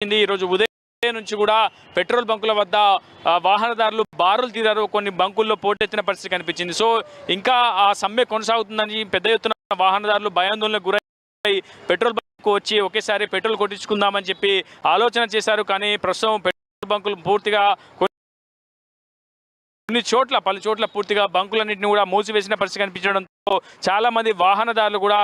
కనిపించింది ఈరోజు ఉదయం నుంచి కూడా పెట్రోల్ బంకుల వద్ద వాహనదారులు బారులు తీరారు. కొన్ని బంకుల్లో పోటెత్తిన పరిస్థితి కనిపించింది. సో ఇంకా ఆ సమ్మె కొనసాగుతుందని పెద్ద ఎత్తున వాహనదారులు భయాందోళనకు గురై పెట్రోల్ బంకు వచ్చి ఒకేసారి పెట్రోల్ కొట్టించుకుందామని చెప్పి ఆలోచన చేశారు. కానీ ప్రస్తుతం పెట్రోల్ బంకులు పూర్తిగా కొన్ని చోట్ల పలు చోట్ల పూర్తిగా బంకులన్నింటినీ కూడా మూసివేసిన పరిస్థితి కనిపించడంతో చాలా మంది వాహనదారులు కూడా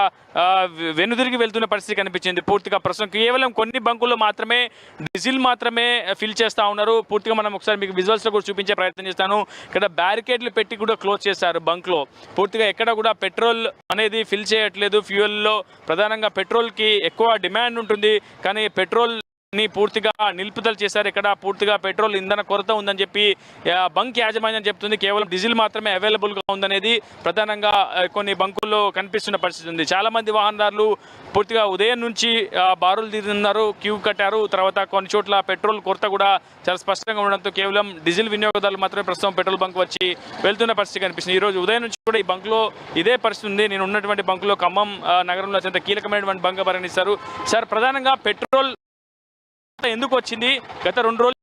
వెనుదిరిగి వెళ్తున్న పరిస్థితి కనిపించింది. పూర్తిగా ప్రస్తుతం కేవలం కొన్ని బంకుల్లో మాత్రమే డీజిల్ మాత్రమే ఫిల్ చేస్తా ఉన్నారు. పూర్తిగా మనం ఒకసారి మీకు విజువల్స్లో కూడా చూపించే ప్రయత్నం చేస్తాను. ఇక్కడ బ్యారికేడ్లు పెట్టి కూడా క్లోజ్ చేశారు బంక్లో. పూర్తిగా ఎక్కడ కూడా పెట్రోల్ అనేది ఫిల్ చేయట్లేదు. ఫ్యూయల్లో ప్రధానంగా పెట్రోల్కి ఎక్కువ డిమాండ్ ఉంటుంది. కానీ పెట్రోల్ ని పూర్తిగా నిలుపుదల చేశారు. ఇక్కడ పూర్తిగా పెట్రోల్ ఇంధన కొరత ఉందని చెప్పి బంక్ యాజమాన్యం చెప్తుంది. కేవలం డీజిల్ మాత్రమే అవైలబుల్గా ఉందనేది ప్రధానంగా కొన్ని బంకుల్లో కనిపిస్తున్న పరిస్థితి ఉంది. చాలా మంది వాహనదారులు పూర్తిగా ఉదయం నుంచి బారులు తీరుతున్నారు క్యూ కట్టారు. తర్వాత కొన్ని చోట్ల పెట్రోల్ కొరత కూడా చాలా స్పష్టంగా ఉండడంతో కేవలం డీజిల్ వినియోగదారులు మాత్రమే ప్రస్తుతం పెట్రోల్ బంక్ వచ్చి వెళ్తున్న పరిస్థితి కనిపిస్తుంది. ఈ రోజు ఉదయం నుంచి కూడా ఈ బంక్లో ఇదే పరిస్థితి ఉంది. నేను ఉన్నటువంటి బంకులో ఖమ్మం నగరంలో అత్యంత కీలకమైనటువంటి బంక్ పరిగణిస్తారు. సార్ ప్రధానంగా పెట్రోల్ ఎందుకు వచ్చింది గత రెండు రోజులు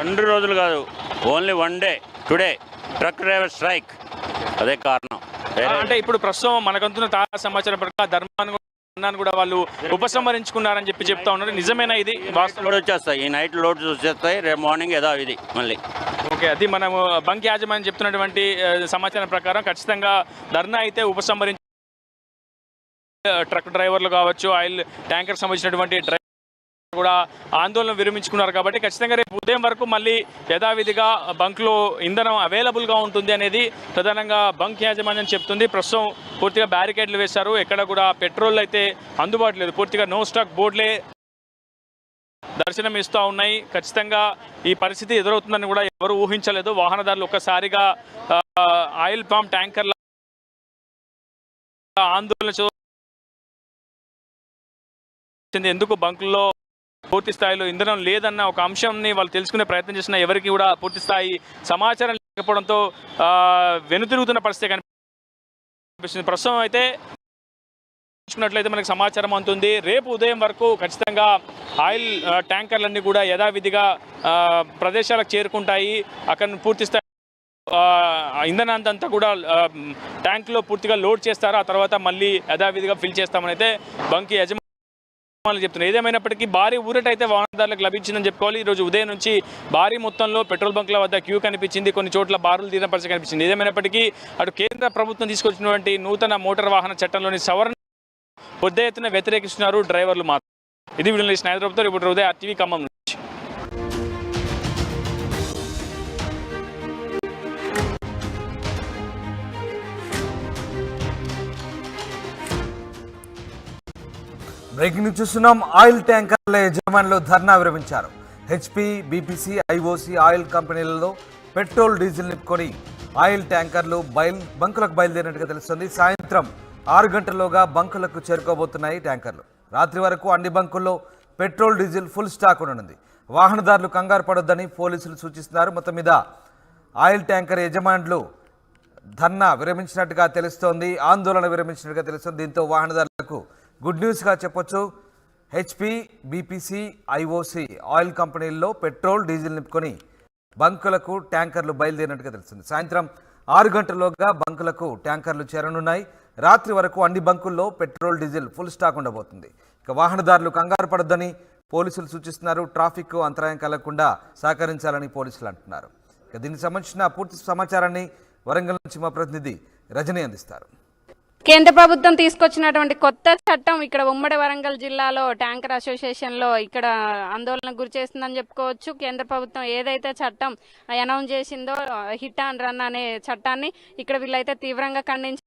రెండు రోజులు కాదు only one day today truck driver strike అదే కారణం. అంటే ఇప్పుడు ప్రస్తుతం మనకంతున్న తాజా సమాచారం ప్రకారం ధర్మాన్ని కూడా వాళ్ళు ఉపసంహరించుకున్నారని చెప్పి చెప్తా ఉన్నారు. నిజమేనా ఇది? లోడ్ వచ్చేస్తాయి. ఈ నైట్ లోడ్స్ వచ్చేస్తాయి. రేపు మార్నింగ్ ఏదో ఇది మళ్ళీ. ఓకే అది మనము బంక్ యాజమాన్యం చెప్తున్నటువంటి సమాచారం ప్రకారం ఖచ్చితంగా ధర్నా అయితే ఉపసంహరించి ట్రక్ డ్రైవర్లు కావచ్చు ఆయిల్ ట్యాంకర్ సంబంధించినటువంటి కూడా ఆందోళన విరమించుకున్నారు కాబట్టి ఖచ్చితంగా రేపు ఉదయం వరకు మళ్ళీ యథావిధిగా బంక్లో ఇంధనం అవైలబుల్గా ఉంటుంది అనేది ప్రధానంగా బంక్ యాజమాన్యం చెప్తుంది. ప్రస్తుతం పూర్తిగా బ్యారికేడ్లు వేశారు. ఎక్కడ కూడా పెట్రోల్ అయితే అందుబాటు లేదు. పూర్తిగా నో స్టాక్ బోర్డులే దర్శనం ఇస్తూ ఉన్నాయి. ఖచ్చితంగా ఈ పరిస్థితి ఎదురవుతుందని కూడా ఎవరు ఊహించలేదు. వాహనదారులు ఒక్కసారిగా ఆయిల్ పంప్ ట్యాంకర్ల ఆందోళన చెంది ఎందుకు బంకుల్లో పూర్తి స్థాయిలో ఇంధనం లేదన్న ఒక అంశంని వాళ్ళు తెలుసుకునే ప్రయత్నం చేసిన ఎవరికి కూడా పూర్తి స్థాయి సమాచారం లేకపోవడంతో వెనుతిరుగుతున్న పరిస్థితి కనిపిస్తుంది. ప్రస్తుతం అయితే చూసుకున్నట్లయితే మనకి సమాచారం అందుతుంది. రేపు ఉదయం వరకు ఖచ్చితంగా ఆయిల్ ట్యాంకర్లన్నీ కూడా యథావిధిగా ప్రదేశాలకు చేరుకుంటాయి. అక్కడ పూర్తి స్థాయి ఆ, ఇంధనాంతంతా కూడా ట్యాంక్లో పూర్తిగా లోడ్ చేస్తారు? ఆ తర్వాత మళ్ళీ యథావిధిగా ఫిల్ చేస్తామని అయితే బంకి యజమాని చెప్తున్నారు. ఏదేమైనప్పటికీ భారీ ఊరట అయితే వాహనదారులకు లభించిందని చెప్పుకోవాలి. ఈ రోజు ఉదయం నుంచి భారీ మొత్తంలో పెట్రోల్ బంక్ల వద్ద క్యూ కనిపించింది. కొన్ని చోట్ల బారులు తీరిన పరిస్థితి కనిపించింది. ఏదేమైనప్పటికీ అటు కేంద్ర ప్రభుత్వం తీసుకొచ్చినటువంటి నూతన మోటార్ వాహన చట్టంలోని సవరణ పెద్ద ఎత్తున వ్యతిరేకిస్తున్నారు డ్రైవర్లు మాత్రం. ఇది వీడియో స్నేహితులతో ఇప్పుడు ఉదయం ఆర్టీవీ ఖమ్మం బ్రేకింగ్ న్యూస్ చూస్తున్నాం. ఆయిల్ ట్యాంకర్ల యజమానులు ధర్నా విరమించారు. హెచ్పి బీపీసీ ఐఓసి ఆయిల్ కంపెనీలలో పెట్రోల్ డీజిల్ నింపుకొని ఆయిల్ ట్యాంకర్లు బయలు బంకులకు బయలుదేరినట్టుగా తెలుస్తుంది. సాయంత్రం ఆరు గంటల్లోగా బంకులకు చేరుకోబోతున్నాయి ట్యాంకర్లు. రాత్రి వరకు అన్ని బంకుల్లో పెట్రోల్ డీజిల్ ఫుల్ స్టాక్ ఉండనుంది. వాహనదారులు కంగారు పడొద్దని పోలీసులు సూచిస్తున్నారు. మొత్తం మీద ఆయిల్ ట్యాంకర్ యజమానులు ధర్నా విరమించినట్టుగా తెలుస్తోంది. ఆందోళన విరమించినట్టుగా తెలుస్తోంది. దీంతో వాహనదారులకు గుడ్ న్యూస్గా చెప్పొచ్చు. హెచ్పి బీపీసీ ఐఓసి ఆయిల్ కంపెనీల్లో పెట్రోల్ డీజిల్ నింపుకొని బంకులకు ట్యాంకర్లు బయలుదేరినట్టుగా తెలుస్తుంది. సాయంత్రం ఆరు గంటల్లోగా బంకులకు ట్యాంకర్లు చేరనున్నాయి. రాత్రి వరకు అన్ని బంకుల్లో పెట్రోల్ డీజిల్ ఫుల్ స్టాక్ ఉండబోతుంది. ఇక వాహనదారులు కంగారు పడొద్దని పోలీసులు సూచిస్తున్నారు. ట్రాఫిక్ అంతరాయం కలగకుండా సహకరించాలని పోలీసులు అంటున్నారు. ఇక దీనికి సంబంధించిన పూర్తి సమాచారాన్ని వరంగల్ నుంచి మా ప్రతినిధి రజని అందిస్తారు. కేంద్ర ప్రభుత్వం తీసుకొచ్చినటువంటి కొత్త చట్టం ఇక్కడ ఉమ్మడి వరంగల్ జిల్లాలో ట్యాంకర్ అసోసియేషన్లో ఇక్కడ ఆందోళనకు గురి చేస్తుందని చెప్పుకోవచ్చు కేంద్ర ప్రభుత్వం ఏదైతే చట్టం అనౌన్స్ చేసిందో హిట్ అండ్ రన్ అనే చట్టాన్ని ఇక్కడ వీళ్ళైతే తీవ్రంగా ఖండించి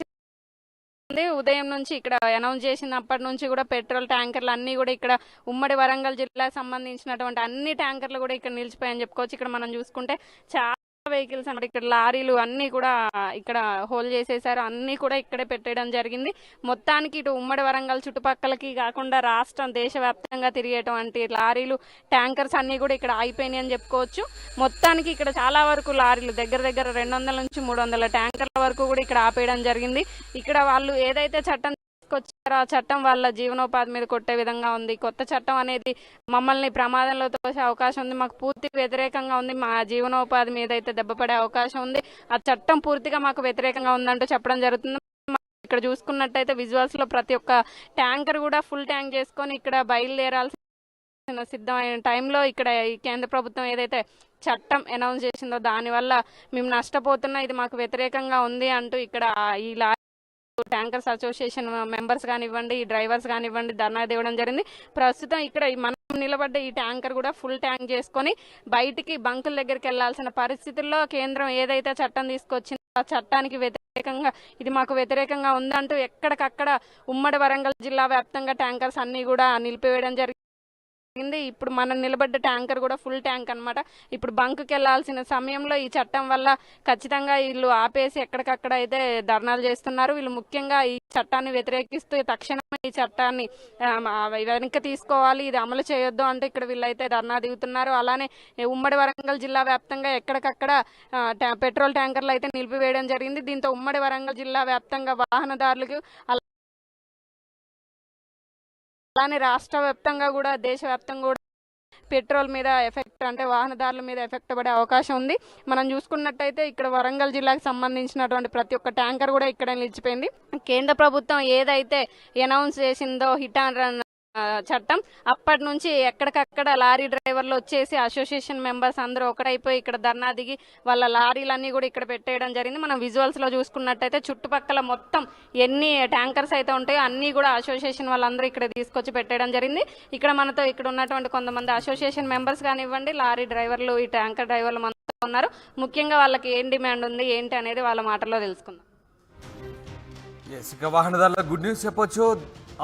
ఉంది. ఉదయం నుంచి ఇక్కడ అనౌన్స్ చేసినప్పటి నుంచి కూడా పెట్రోల్ ట్యాంకర్లు అన్ని కూడా ఇక్కడ ఉమ్మడి వరంగల్ జిల్లా సంబంధించినటువంటి అన్ని ట్యాంకర్లు కూడా ఇక్కడ నిలిచిపోయాయని చెప్పుకోవచ్చు ఇక్కడ మనం చూసుకుంటే చాలా వెహికల్స్ అన్నమాట. ఇక్కడ లారీలు అన్ని కూడా ఇక్కడ హోల్ చేసేసారు. అన్ని కూడా ఇక్కడే పెట్టడం జరిగింది. మొత్తానికి ఇటు ఉమ్మడి వరంగల్ చుట్టుపక్కలకి కాకుండా రాష్ట్రం దేశవ్యాప్తంగా తిరిగేటువంటి లారీలు ట్యాంకర్స్ అన్ని కూడా ఇక్కడ ఆగిపోయినాయి అని చెప్పుకోవచ్చు. మొత్తానికి ఇక్కడ చాలా వరకు లారీలు దగ్గర దగ్గర రెండు వందల నుంచి మూడు వందల ట్యాంకర్ల వరకు కూడా ఇక్కడ ఆపేయడం జరిగింది. ఇక్కడ వాళ్ళు ఏదైతే చట్టం తీసుకొచ్చారు? ఆ చట్టం వాళ్ళ జీవనోపాధి మీద కొట్టే విధంగా ఉంది. కొత్త చట్టం అనేది మమ్మల్ని ప్రమాదంలో తోసే అవకాశం ఉంది. మాకు పూర్తి వ్యతిరేకంగా ఉంది. మా జీవనోపాధి మీద అయితే దెబ్బపడే అవకాశం ఉంది. ఆ చట్టం పూర్తిగా మాకు వ్యతిరేకంగా ఉందంటూ చెప్పడం జరుగుతుంది. ఇక్కడ చూసుకున్నట్టయితే విజువల్స్లో ప్రతి ఒక్క ట్యాంకర్ కూడా ఫుల్ ట్యాంక్ చేసుకొని ఇక్కడ బయలుదేరాల్సిన సిద్ధమైన టైంలో ఇక్కడ ఈ కేంద్ర ప్రభుత్వం ఏదైతే చట్టం అనౌన్స్ చేసిందో దానివల్ల మేము నష్టపోతున్నా ఇది మాకు వ్యతిరేకంగా ఉంది అంటూ ఇక్కడ ఈ లారీ ట్యాంకర్స్ అసోసియేషన్ మెంబర్స్ కానివ్వండి డ్రైవర్స్ కానివ్వండి ధర్నా ఇవ్వడం జరిగింది. ప్రస్తుతం ఇక్కడ మనం నిలబడ్డ ఈ ట్యాంకర్ కూడా ఫుల్ ట్యాంక్ చేసుకొని బయటికి బంకుల దగ్గరికి వెళ్ళాల్సిన పరిస్థితుల్లో కేంద్రం ఏదైతే చట్టం తీసుకొచ్చిందో ఆ చట్టానికి వ్యతిరేకంగా ఇది మాకు వ్యతిరేకంగా ఉందంటూ ఎక్కడికక్కడ ఉమ్మడి వరంగల్ జిల్లా వ్యాప్తంగా ట్యాంకర్స్ అన్ని కూడా నిలిపివేయడం జరిగింది. ఇప్పుడు మనం నిలబడ్డ ట్యాంకర్ కూడా ఫుల్ ట్యాంక్ అన్నమాట. ఇప్పుడు బంక్కి వెళ్ళాల్సిన సమయంలో ఈ చట్టం వల్ల ఖచ్చితంగా వీళ్ళు ఆపేసి ఎక్కడికక్కడ అయితే ధర్నాలు చేస్తున్నారు. వీళ్ళు ముఖ్యంగా ఈ చట్టాన్ని వ్యతిరేకిస్తూ తక్షణమే ఈ చట్టాన్ని వెనక్కి తీసుకోవాలి. ఇది అమలు చేయొద్దు అంటూ ఇక్కడ వీళ్ళైతే ధర్నా దిగుతున్నారు. అలానే ఉమ్మడి వరంగల్ జిల్లా వ్యాప్తంగా ఎక్కడికక్కడ పెట్రోల్ ట్యాంకర్లు అయితే నిలిపివేయడం జరిగింది. దీంతో ఉమ్మడి వరంగల్ జిల్లా వ్యాప్తంగా వాహనదారులకు అలానే రాష్ట్ర వ్యాప్తంగా కూడా దేశవ్యాప్తంగా కూడా పెట్రోల్ మీద ఎఫెక్ట్ అంటే వాహనదారుల మీద ఎఫెక్ట్ పడే అవకాశం ఉంది. మనం చూసుకున్నట్టయితే ఇక్కడ వరంగల్ జిల్లాకు సంబంధించినటువంటి ప్రతి ఒక్క ట్యాంకర్ కూడా ఇక్కడ నిలిచిపోయింది. కేంద్ర ప్రభుత్వం ఏదైతే అనౌన్స్ చేసిందో హిట్ అండ్ రన్ చట్టం. అప్పటి నుంచి ఎక్కడికక్కడ లారీ డ్రైవర్లు వచ్చేసి అసోసియేషన్ మెంబర్స్ అందరూ ఒకటైపోయి ఇక్కడ ధర్నా దిగి వాళ్ళ లారీలన్నీ కూడా ఇక్కడ పెట్టేయడం జరిగింది. మనం విజువల్స్లో చూసుకున్నట్టయితే చుట్టుపక్కల మొత్తం ఎన్ని ట్యాంకర్స్ అయితే ఉంటాయో అన్ని కూడా అసోసియేషన్ వాళ్ళందరూ ఇక్కడ తీసుకొచ్చి పెట్టేయడం జరిగింది. ఇక్కడ మనతో ఇక్కడ ఉన్నటువంటి కొంతమంది అసోసియేషన్ మెంబర్స్ కానివ్వండి లారీ డ్రైవర్లు ఈ ట్యాంకర్ డ్రైవర్లు మనతో ఉన్నారు. ముఖ్యంగా వాళ్ళకి ఏం డిమాండ్ ఉంది ఏంటి అనేది వాళ్ళ మాటల్లో తెలుసుకుందాం. ఎస్ ఇక వాహనదారుల గుడ్ న్యూస్ చెప్పొచ్చు.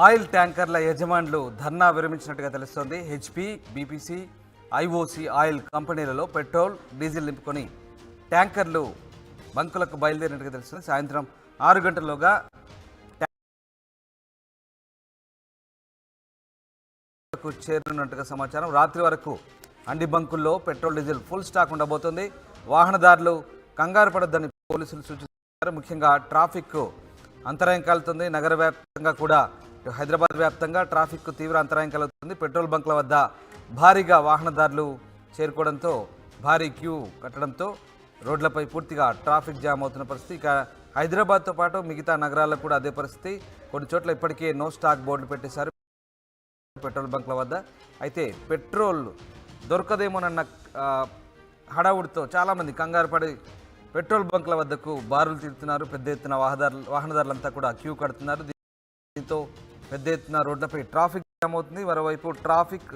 ఆయిల్ ట్యాంకర్ల యజమానులు ధర్నా విరమించినట్టుగా తెలుస్తోంది. హెచ్పి బీపీసీ ఐఓసి ఆయిల్ కంపెనీలలో పెట్రోల్ డీజిల్ నింపుకొని ట్యాంకర్లు బంకులకు బయలుదేరినట్టుగా తెలుస్తుంది. సాయంత్రం ఆరు గంటల్లోగా కు చేరున్నట్టుగా సమాచారం. రాత్రి వరకు అండి బంకుల్లో పెట్రోల్ డీజిల్ ఫుల్ స్టాక్ ఉండబోతుంది. వాహనదారులు కంగారు పడొద్దని పోలీసులు సూచిస్తున్నారు. ముఖ్యంగా ట్రాఫిక్ అంతరాయం కలుగుతుంది నగర వ్యాప్తంగా కూడా హైదరాబాద్ వ్యాప్తంగా ట్రాఫిక్ తీవ్ర అంతరాయం కలుగుతుంది. పెట్రోల్ బంక్ల వద్ద భారీగా వాహనదారులు చేరుకోవడంతో భారీ క్యూ కట్టడంతో రోడ్లపై పూర్తిగా ట్రాఫిక్ జామ్ అవుతున్న పరిస్థితి. ఇక హైదరాబాద్తో పాటు మిగతా నగరాల్లో కూడా అదే పరిస్థితి. కొన్ని చోట్ల ఇప్పటికే నో స్టాక్ బోర్డులు పెట్టేశారు. పెట్రోల్ బంక్ల వద్ద అయితే పెట్రోల్ దొరకదేమోనన్న హడావుడితో చాలామంది కంగారు పడి పెట్రోల్ బంక్ల వద్దకు బారులు తీరుతున్నారు. పెద్ద ఎత్తున వాహనదారులు వాహనదారులంతా కూడా క్యూ కడుతున్నారు. దీంతో పెద్ద ఎత్తున రోడ్లపై ట్రాఫిక్ జామ్ అవుతుంది. మరోవైపు ట్రాఫిక్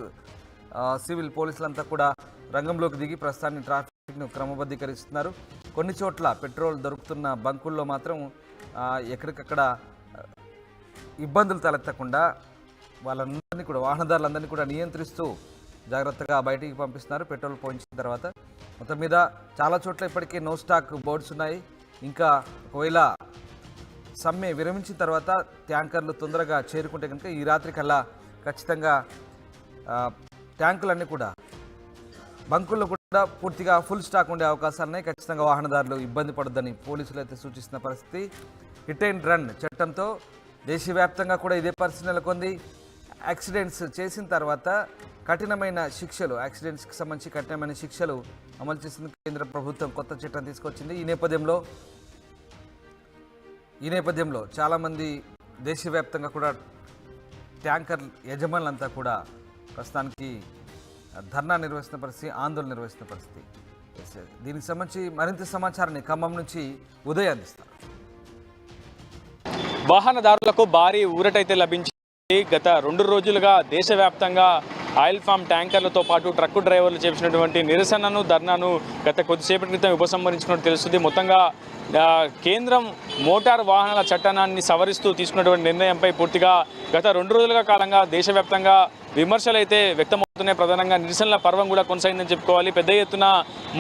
సివిల్ పోలీసులంతా కూడా రంగంలోకి దిగి ప్రస్తుతాన్ని ట్రాఫిక్ను క్రమబద్ధీకరిస్తున్నారు. కొన్ని చోట్ల పెట్రోల్ దొరుకుతున్న బంకుల్లో మాత్రం ఎక్కడికక్కడ ఇబ్బందులు తలెత్తకుండా వాళ్ళందరినీ కూడా వాహనదారులందరినీ కూడా నియంత్రిస్తూ జాగ్రత్తగా బయటికి పంపిస్తున్నారు. పెట్రోల్ పోయించిన తర్వాత మొత్తం మీద చాలా చోట్ల ఇప్పటికే నో స్టాక్ బోర్డ్స్ ఉన్నాయి. ఇంకా ఒకవేళ సమ్మె విరమించిన తర్వాత ట్యాంకర్లు తొందరగా చేరుకుంటే కనుక ఈ రాత్రి కల్లా ఖచ్చితంగా ట్యాంకులన్నీ కూడా బంకుల్లో కూడా పూర్తిగా ఫుల్ స్టాక్ ఉండే అవకాశాలు ఉన్నాయి. ఖచ్చితంగా వాహనదారులు ఇబ్బంది పడొద్దని పోలీసులు అయితే సూచిస్తున్న పరిస్థితి. హిట్ అండ్ రన్ చట్టంతో దేశవ్యాప్తంగా కూడా ఇదే పరిస్థితి నెలకొంది. యాక్సిడెంట్స్ చేసిన తర్వాత కఠినమైన శిక్షలు యాక్సిడెంట్స్కి సంబంధించి కఠినమైన శిక్షలు అమలు చేసింది కేంద్ర ప్రభుత్వం కొత్త చట్టం తీసుకొచ్చింది. ఈ నేపథ్యంలో ఈ నేపథ్యంలో చాలామంది దేశవ్యాప్తంగా కూడా ట్యాంకర్ యజమానులంతా కూడా ప్రస్తుతానికి ధర్నా నిర్వహిస్తున్న పరిస్థితి ఆందోళన నిర్వహిస్తున్న పరిస్థితి. దీనికి సంబంధించి మరింత సమాచారాన్ని ఖమ్మం నుంచి ఉదయం అందిస్తారు. వాహనదారులకు భారీ ఊరటైతే లభించింది. గత రెండు రోజులుగా దేశవ్యాప్తంగా ఆయిల్ ఫామ్ ట్యాంకర్లతో పాటు ట్రక్కు డ్రైవర్లు చేసినటువంటి నిరసనను ధర్నాను గత కొద్దిసేపటి క్రితం ఉపసంహరించినట్టు తెలుస్తుంది. మొత్తంగా కేంద్రం మోటార్ వాహనాల చట్టాన్ని సవరిస్తూ తీసుకున్నటువంటి నిర్ణయంపై పూర్తిగా గత రెండు రోజులుగా కాలంగా దేశవ్యాప్తంగా విమర్శలు అయితే వ్యక్తమవుతున్నాయి. ప్రధానంగా నిరసనల పర్వం కూడా కొనసాగిందని చెప్పుకోవాలి. పెద్ద ఎత్తున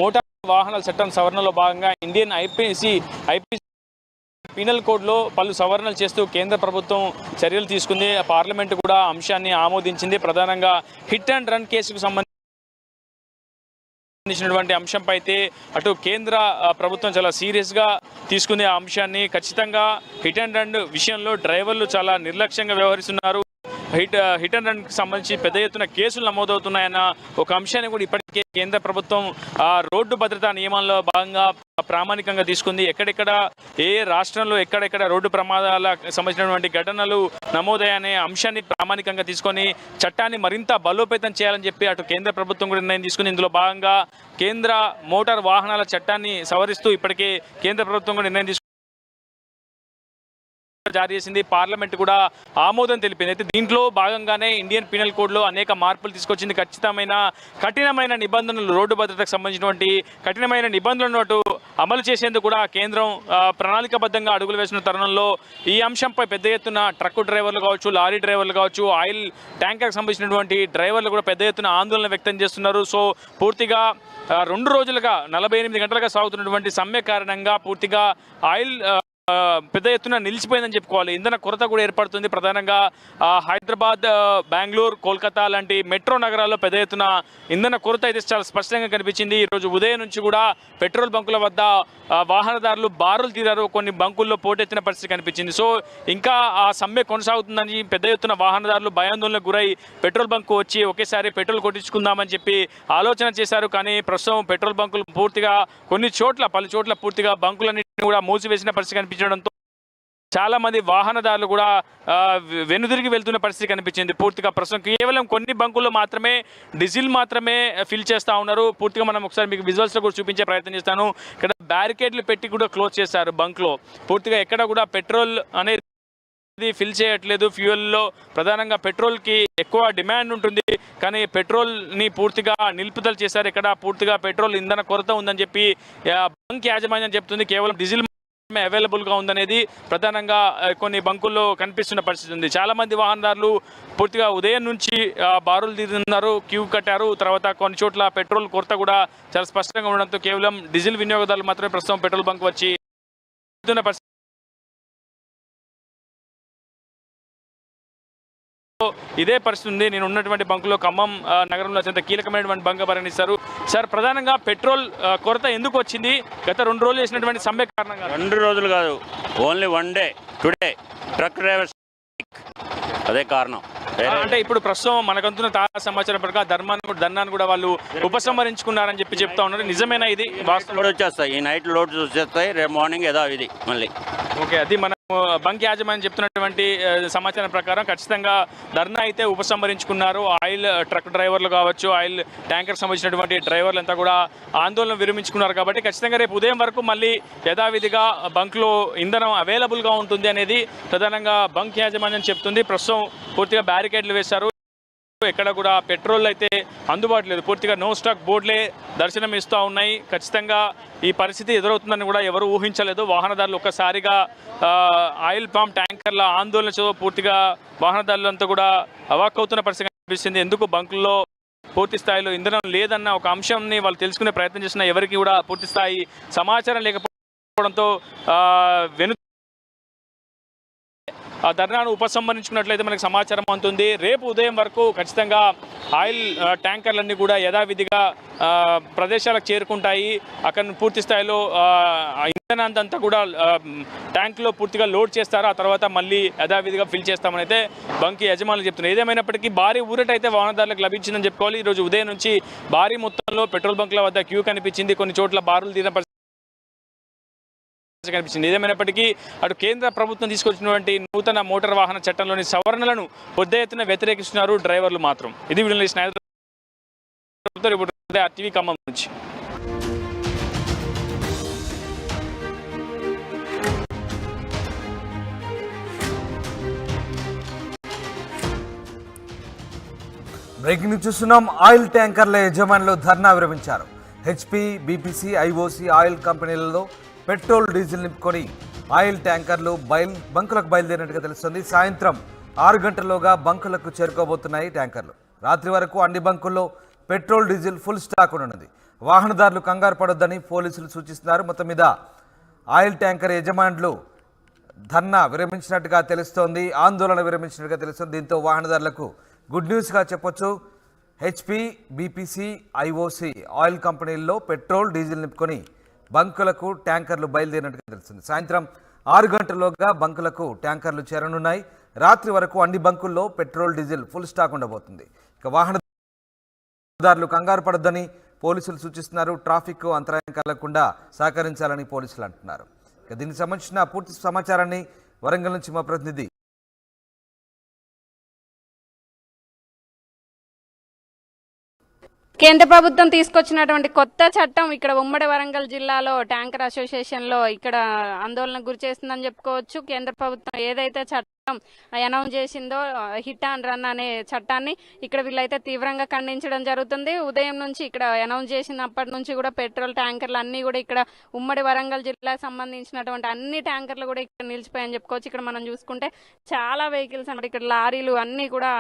మోటార్ వాహనాల చట్టం సవరణలో భాగంగా ఇండియన్ ఐపీసీ ఐపీసీ పీనల్ కోడ్లో పలు సవరణలు చేస్తూ కేంద్ర ప్రభుత్వం చర్యలు తీసుకుంది. పార్లమెంట్ కూడా అంశాన్ని ఆమోదించింది. ప్రధానంగా హిట్ అండ్ రన్ కేసుకు సంబంధించి సంబంధించినటువంటి అంశంపై అయితే అటు కేంద్ర ప్రభుత్వం చాలా సీరియస్గా తీసుకుంది ఆ అంశాన్ని. ఖచ్చితంగా హిట్ అండ్ రన్ విషయంలో డ్రైవర్లు చాలా నిర్లక్ష్యంగా వ్యవహరిస్తున్నారు. హిట్ హిట్ అండ్ రన్కి సంబంధించి పెద్ద ఎత్తున కేసులు నమోదవుతున్నాయన్న ఒక అంశాన్ని కూడా ఇప్పటికే కేంద్ర ప్రభుత్వం ఆ, రోడ్డు భద్రతా నియమాల్లో భాగంగా ప్రామాణికంగా తీసుకుంది. ఎక్కడెక్కడ ఏ రాష్ట్రంలో ఎక్కడెక్కడ రోడ్డు ప్రమాదాలకు సంబంధించినటువంటి ఘటనలు నమోదయ్యనే అంశాన్ని ప్రామాణికంగా తీసుకొని చట్టాన్ని మరింత బలోపేతం చేయాలని చెప్పి అటు కేంద్ర ప్రభుత్వం కూడా నిర్ణయం తీసుకుని ఇందులో భాగంగా కేంద్ర మోటార్ వాహనాల చట్టాన్ని సవరిస్తూ ఇప్పటికే కేంద్ర ప్రభుత్వం కూడా నిర్ణయం తీసుకుంది. జారీ చేసింది. పార్లమెంట్ కూడా ఆమోదం తెలిపింది. అయితే దీంట్లో భాగంగానే ఇండియన్ పీనల్ కోడ్లో అనేక మార్పులు తీసుకొచ్చింది. ఖచ్చితమైన కఠినమైన నిబంధనలు రోడ్డు భద్రతకు సంబంధించినటువంటి కఠినమైన నిబంధనలను అటు అమలు చేసేందుకు కూడా కేంద్రం ప్రణాళికబద్ధంగా అడుగులు వేసిన తరుణంలో ఈ అంశంపై పెద్ద ఎత్తున ట్రక్కు డ్రైవర్లు కావచ్చు లారీ డ్రైవర్లు కావచ్చు ఆయిల్ ట్యాంకర్కి సంబంధించినటువంటి డ్రైవర్లు కూడా పెద్ద ఎత్తున ఆందోళన వ్యక్తం చేస్తున్నారు. సో పూర్తిగా రెండు రోజులుగా నలభై ఎనిమిది గంటలుగా సాగుతున్నటువంటి సమ్మె కారణంగా పూర్తిగా ఆయిల్ పెద్ద ఎత్తున నిలిచిపోయిందని చెప్పుకోవాలి. ఇంధన కొరత కూడా ఏర్పడుతుంది. ప్రధానంగా హైదరాబాద్ బెంగళూరు కోల్కతా లాంటి మెట్రో నగరాల్లో పెద్ద ఎత్తున ఇంధన కొరత అయితే చాలా స్పష్టంగా కనిపించింది. ఈరోజు ఉదయం నుంచి కూడా పెట్రోల్ బంకుల వద్ద వాహనదారులు బారులు తీరారు. కొన్ని బంకుల్లో పోటెత్తిన పరిస్థితి కనిపించింది. సో ఇంకా ఆ సమ్మె కొనసాగుతుందని పెద్ద ఎత్తున వాహనదారులు భయాందోళనకు గురై పెట్రోల్ బంకు వచ్చి ఒకేసారి పెట్రోల్ కొట్టించుకుందామని చెప్పి ఆలోచన చేశారు. కానీ ప్రస్తుతం పెట్రోల్ బంకులు పూర్తిగా కొన్ని చోట్ల పలు చోట్ల పూర్తిగా బంకులన్నీ కూడా మూసివేసిన పరిస్థితి కనిపించడంతో చాలామంది వాహనదారులు కూడా వెనుదిరిగి వెళ్తున్న పరిస్థితి కనిపించింది. పూర్తిగా ప్రస్తుతం కేవలం కొన్ని బంకుల్లో మాత్రమే డీజిల్ మాత్రమే ఫిల్ చేస్తూ ఉన్నారు. పూర్తిగా మనం ఒకసారి మీకు విజువల్స్లో కూడా చూపించే ప్రయత్నం చేస్తాను. ఇక్కడ బ్యారికేడ్లు పెట్టి కూడా క్లోజ్ చేశారు బంక్లో. పూర్తిగా ఎక్కడ కూడా పెట్రోల్ అనేది ఇది ఫిల్ చేయట్లేదు. ఫ్యూయల్లో ప్రధానంగా పెట్రోల్కి ఎక్కువ డిమాండ్ ఉంటుంది. కానీ పెట్రోల్ని పూర్తిగా నిలుపుదల చేశారు. ఇక్కడ పూర్తిగా పెట్రోల్ ఇంధన కొరత ఉందని చెప్పి బంక్ యాజమాన్యం చెప్తుంది. కేవలం డీజిల్ మాత్రమే అవైలబుల్గా ఉందనేది ప్రధానంగా కొన్ని బంకుల్లో కనిపిస్తున్న పరిస్థితి ఉంది. చాలా మంది వాహనదారులు పూర్తిగా ఉదయం నుంచి బారులు తీరుతున్నారు. క్యూ కట్టారు. తర్వాత కొన్ని చోట్ల పెట్రోల్ కొరత కూడా చాలా స్పష్టంగా ఉండడంతో కేవలం డీజిల్ వినియోగదారులు మాత్రమే ప్రస్తుతం పెట్రోల్ బంక్ వచ్చి పరిస్థితి ఇదే పరిస్థితి ఉంది. నేను ఉన్నటువంటి బంకులో ఖమ్మం నగరంలో అత్యంత కీలకమైనటువంటి బంక్ పరిగణిస్తారు. సార్ ప్రధానంగా పెట్రోల్ కొరత ఎందుకు వచ్చింది? గత రెండు రోజులు చేసినటువంటి సమ్మె కారణంగా. రెండు రోజులు కాదు only one day today truck driver strike అదే కారణం. అంటే ఇప్పుడు ప్రస్తుతం మనకంతున్న తాజా సమాచారం ప్రకారం ధర్మాన్ని కూడా ధర్నాన్ని కూడా వాళ్ళు ఉపసంహరించుకున్నారని చెప్పి చెప్తా ఉన్నారు. నిజమేనా ఇది? వాస్తవం లోడ్ వచ్చేస్తాయి. ఈ నైట్ లోడ్ వచ్చేస్తాయి. రేపు మార్నింగ్ ఏదో ఇది మళ్ళీ. ఓకే అది మనం బంక్ యాజమాన్యం చెప్తున్నటువంటి సమాచారం ప్రకారం ఖచ్చితంగా ధర్నా అయితే ఉపసంహరించుకున్నారు. ఆయిల్ ట్రక్ డ్రైవర్లు కావచ్చు ఆయిల్ ట్యాంకర్ సంబంధించినటువంటి డ్రైవర్లు అంతా కూడా ఆందోళన విరమించుకున్నారు. కాబట్టి ఖచ్చితంగా రేపు ఉదయం వరకు మళ్ళీ యథావిధిగా బంక్లో ఇంధనం అవైలబుల్గా ఉంటుంది అనేది ప్రధానంగా బంక్ యాజమాన్యం చెప్తుంది. ప్రస్తుతం పూర్తిగా బ్యారికేడ్లు వేశారు. ఎక్కడ కూడా పెట్రోల్ అయితే అందుబాటు లేదు పూర్తిగా నో స్టాక్ బోర్డులే దర్శనం ఇస్తూ ఉన్నాయి. ఖచ్చితంగా ఈ పరిస్థితి ఎదురవుతుందని కూడా ఎవరు ఊహించలేదు. వాహనదారులు ఒక్కసారిగా ఆయిల్ పంప్ ట్యాంకర్ల ఆందోళనతో పూర్తిగా వాహనదారులంతా కూడా అవాక్కవుతున్న పరిస్థితి కనిపిస్తుంది. ఎందుకు బంకుల్లో పూర్తి స్థాయిలో ఇంధనం లేదన్న ఒక అంశంని వాళ్ళు తెలుసుకునే ప్రయత్నం చేసిన ఎవరికి కూడా పూర్తి స్థాయి సమాచారం లేకపోవడంతో వెను ధర్నాను ఉపసంహరించుకున్నట్లయితే మనకు సమాచారం అందుతుంది. రేపు ఉదయం వరకు ఖచ్చితంగా ఆయిల్ ట్యాంకర్లన్నీ కూడా యథావిధిగా ఆ, ప్రదేశాలకు చేరుకుంటాయి. అక్కడ పూర్తి స్థాయిలో ఇంధనాంతా కూడా ట్యాంక్లో పూర్తిగా లోడ్ చేస్తారు. ఆ తర్వాత మళ్ళీ యథావిధిగా ఫిల్ చేస్తామని అయితే బంక్ యజమానులు చెప్తున్నారు. ఏదేమైనప్పటికీ భారీ ఊరట అయితే వాహనదారులకు లభించిందని చెప్పుకోవాలి. ఈరోజు ఉదయం నుంచి భారీ మొత్తంలో పెట్రోల్ బంక్ల వద్ద క్యూ కనిపించింది. కొన్ని చోట్ల బారులు తీరిన కనిపించింది. ఏదేమైనప్పటికీ అటు కేంద్ర ప్రభుత్వం తీసుకొచ్చినటువంటి నూతన మోటార్ వాహన చట్టంలోని సవరణలను పెద్ద ఎత్తున వ్యతిరేకిస్తున్నారు డ్రైవర్లు మాత్రం. ఇది వీడియో స్నేహితులు టీవీ ఖమ్మం నుంచి. బ్రేకింగ్ న్యూస్ చూస్తున్నాం. ఆయిల్ ట్యాంకర్ల యజమానులు ధర్నా విరమించారు. హెచ్పి బీపీసీ ఐఓసీ ఆయిల్ కంపెనీలలో పెట్రోల్ డీజిల్ నింపుకొని ఆయిల్ ట్యాంకర్లు బయల్ బంకులకు బయలుదేరినట్టుగా తెలుస్తుంది. సాయంత్రం ఆరు గంటల్లోగా బంకులకు చేరుకోబోతున్నాయి ట్యాంకర్లు. రాత్రి వరకు అన్ని బంకుల్లో పెట్రోల్ డీజిల్ ఫుల్ స్టాక్ ఉండనుంది. వాహనదారులు కంగారు పడొద్దని పోలీసులు సూచిస్తున్నారు. మొత్తం మీద ఆయిల్ ట్యాంకర్ యజమానులు ధర్నా విరమించినట్టుగా తెలుస్తోంది. ఆందోళన విరమించినట్టుగా తెలుస్తుంది. దీంతో వాహనదారులకు గుడ్ న్యూస్గా చెప్పొచ్చు. హెచ్పి బీపీసీ ఐఓసి ఆయిల్ కంపెనీల్లో పెట్రోల్ డీజిల్ నింపుకొని బంకులకు ట్యాంకర్లు బయలుదేరినట్టుగా తెలుస్తుంది. సాయంత్రం ఆరు గంటల్లోగా బంకులకు ట్యాంకర్లు చేరనున్నాయి. రాత్రి వరకు అన్ని బంకుల్లో పెట్రోల్ డీజిల్ ఫుల్ స్టాక్ ఉండబోతుంది. ఇక వాహనదారులు కంగారు పడొద్దని పోలీసులు సూచిస్తున్నారు. ట్రాఫిక్ అంతరాయం కలగకుండా సహకరించాలని పోలీసులు అంటున్నారు. ఇక దీనికి సంబంధించిన పూర్తి సమాచారాన్ని వరంగల్ నుంచి మా ప్రతినిధి కేంద్ర ప్రభుత్వం తీసుకొచ్చినటువంటి కొత్త చట్టం ఇక్కడ ఉమ్మడి వరంగల్ జిల్లాలో ట్యాంకర్ అసోసియేషన్లో ఇక్కడ ఆందోళనకు గురి చేస్తుందని చెప్పుకోవచ్చు. కేంద్ర ప్రభుత్వం ఏదైతే చట్టం అనౌన్స్ చేసిందో హిట్ అండ్ రన్ అనే చట్టాన్ని ఇక్కడ వీళ్ళైతే తీవ్రంగా ఖండించడం జరుగుతుంది. ఉదయం నుంచి ఇక్కడ అనౌన్స్ చేసినప్పటి నుంచి కూడా పెట్రోల్ ట్యాంకర్లు అన్ని కూడా ఇక్కడ ఉమ్మడి వరంగల్ జిల్లాకు సంబంధించినటువంటి అన్ని ట్యాంకర్లు కూడా ఇక్కడ నిలిచిపోయాయని చెప్పుకోవచ్చు. ఇక్కడ మనం చూసుకుంటే చాలా వెహికల్స్ అన్నమాట. ఇక్కడ లారీలు అన్ని కూడా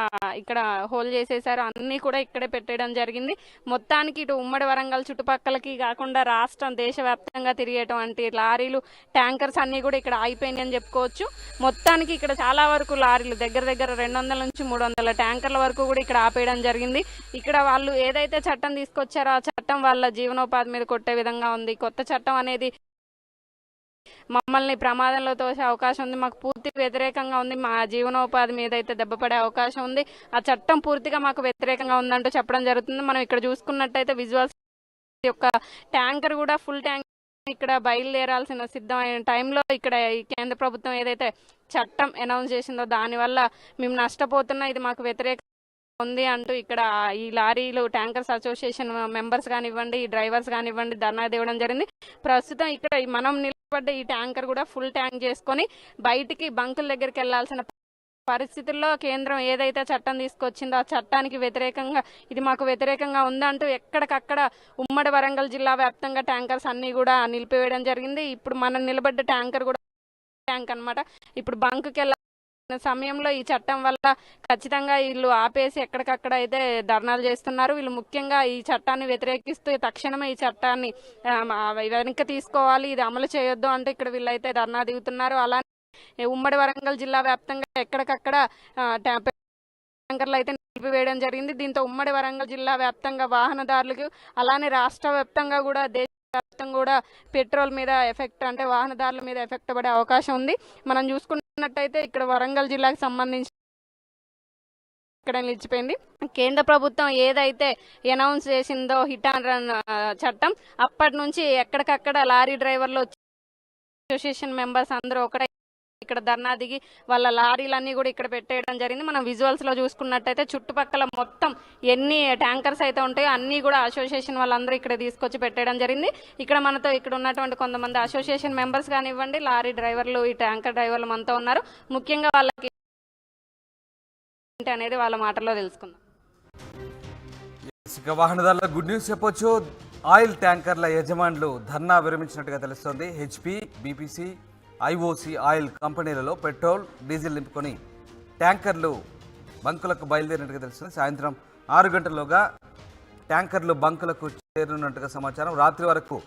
ఇక్కడ హోల్డ్ చేసేసారు. అన్ని కూడా ఇక్కడే పెట్టేయడం జరిగింది. మొత్తానికి ఇటు ఉమ్మడి వరంగల్ చుట్టుపక్కలకి కాకుండా రాష్ట్రం దేశవ్యాప్తంగా తిరిగేటువంటి లారీలు ట్యాంకర్స్ అన్ని కూడా ఇక్కడ ఆగిపోయినాయి అని చెప్పుకోవచ్చు. మొత్తానికి ఇక్కడ చాలా చాలా వరకు లారీలు దగ్గర దగ్గర రెండు వందల నుంచి మూడు వందల ట్యాంకర్ల వరకు కూడా ఇక్కడ ఆపేయడం జరిగింది. ఇక్కడ వాళ్ళు ఏదైతే చట్టం తీసుకొచ్చారో ఆ చట్టం వాళ్ళ జీవనోపాధి మీద కొట్టే విధంగా ఉంది. కొత్త చట్టం అనేది మమ్మల్ని ప్రమాదంలో తోసే అవకాశం ఉంది. మాకు పూర్తి వ్యతిరేకంగా ఉంది. మా జీవనోపాధి మీద అయితే దెబ్బపడే అవకాశం ఉంది. ఆ చట్టం పూర్తిగా మాకు వ్యతిరేకంగా ఉందంటూ చెప్పడం జరుగుతుంది. మనం ఇక్కడ చూసుకున్నట్టయితే విజువల్స్ యొక్క ట్యాంకర్ కూడా ఫుల్ ట్యాంక్ ఇక్కడ బయలుదేరాల్సిన సిద్ధమైన టైంలో ఇక్కడ కేంద్ర ప్రభుత్వం ఏదైతే చట్టం అనౌన్స్ చేసిందో దానివల్ల మేము నష్టపోతున్నా ఇది మాకు వ్యతిరేక ఉంది అంటూ ఇక్కడ ఈ లారీలు ట్యాంకర్స్ అసోసియేషన్ మెంబర్స్ కానివ్వండి ఈ డ్రైవర్స్ కానివ్వండి ధర్నా ఇవ్వడం జరిగింది. ప్రస్తుతం ఇక్కడ మనం నిలబడ్డ ఈ ట్యాంకర్ కూడా ఫుల్ ట్యాంక్ చేసుకొని బయటికి బంకుల దగ్గరికి వెళ్ళాల్సిన పరిస్థితుల్లో కేంద్రం ఏదైతే చట్టం తీసుకొచ్చిందో ఆ చట్టానికి వ్యతిరేకంగా ఇది మాకు వ్యతిరేకంగా ఉందంటూ ఎక్కడికక్కడ ఉమ్మడి వరంగల్ జిల్లా వ్యాప్తంగా ట్యాంకర్స్ అన్ని కూడా నిలిపివేయడం జరిగింది. ఇప్పుడు మనం నిలబడ్డ ట్యాంకర్ కూడా ట్యాంక్ అన్నమాట. ఇప్పుడు బంకుకి వెళ్ళాల్సిన సమయంలో ఈ చట్టం వల్ల ఖచ్చితంగా వీళ్ళు ఆపేసి ఎక్కడికక్కడ అయితే ధర్నాలు చేస్తున్నారు. వీళ్ళు ముఖ్యంగా ఈ చట్టాన్ని వ్యతిరేకిస్తూ తక్షణమే ఈ చట్టాన్ని వెనక్కి తీసుకోవాలి ఇది అమలు చేయొద్దు అంటే ఇక్కడ వీళ్ళైతే ధర్నా దిగుతున్నారు. అలా ఉమ్మడి వరంగల్ జిల్లా వ్యాప్తంగా ఎక్కడికక్కడ ట్యాంకర్లు అయితే నిలిపివేయడం జరిగింది. దీంతో ఉమ్మడి వరంగల్ జిల్లా వ్యాప్తంగా వాహనదారులకు అలానే రాష్ట్ర వ్యాప్తంగా కూడా దేశ వ్యాప్తంగా కూడా పెట్రోల్ మీద ఎఫెక్ట్ అంటే వాహనదారుల మీద ఎఫెక్ట్ పడే అవకాశం ఉంది. మనం చూసుకున్నట్టయితే ఇక్కడ వరంగల్ జిల్లాకు సంబంధించి ఇక్కడ నిలిచిపోయింది. కేంద్ర ప్రభుత్వం ఏదైతే అనౌన్స్ చేసిందో హిట్ అండ్ రన్ చట్టం అప్పటి నుంచి ఎక్కడికక్కడ లారీ డ్రైవర్లు అసోసియేషన్ మెంబర్స్ అందరూ ఒకటే ఇక్కడ ధర్నా దిగి వాళ్ళ లారీలన్నీ కూడా ఇక్కడ పెట్టేయడం జరిగింది. మనం విజువల్స్లో చూసుకున్నట్టయితే చుట్టుపక్కల మొత్తం ఎన్ని ట్యాంకర్స్ అయితే ఉంటాయో అన్ని కూడా అసోసియేషన్ వాళ్ళందరూ ఇక్కడ తీసుకొచ్చి పెట్టేయడం జరిగింది. ఇక్కడ మనతో ఇక్కడ ఉన్నటువంటి కొంతమంది అసోసియేషన్ మెంబర్స్ కానివ్వండి లారీ డ్రైవర్లు ఈ ట్యాంకర్ డ్రైవర్లు మనతో ఉన్నారు. ముఖ్యంగా వాళ్ళకి అనేది వాళ్ళ మాటల్లో తెలుసుకుందాం. ఇక వాహనదారుల గుడ్ న్యూస్ చెప్పొచ్చు. ఆయిల్ ట్యాంకర్ల యజమానులు ధర్నా విరమించినట్టుగా తెలుస్తోంది. హెచ్పి బీపీసీ ఐఓసి ఆయిల్ కంపెనీలలో పెట్రోల్ డీజిల్ నింపుకొని ట్యాంకర్లు బంకులకు బయలుదేరినట్టుగా తెలుస్తుంది. సాయంత్రం ఆరు గంటల్లోగా ట్యాంకర్లు బంకులకు చేరినట్టుగా సమాచారం. రాత్రి వరకు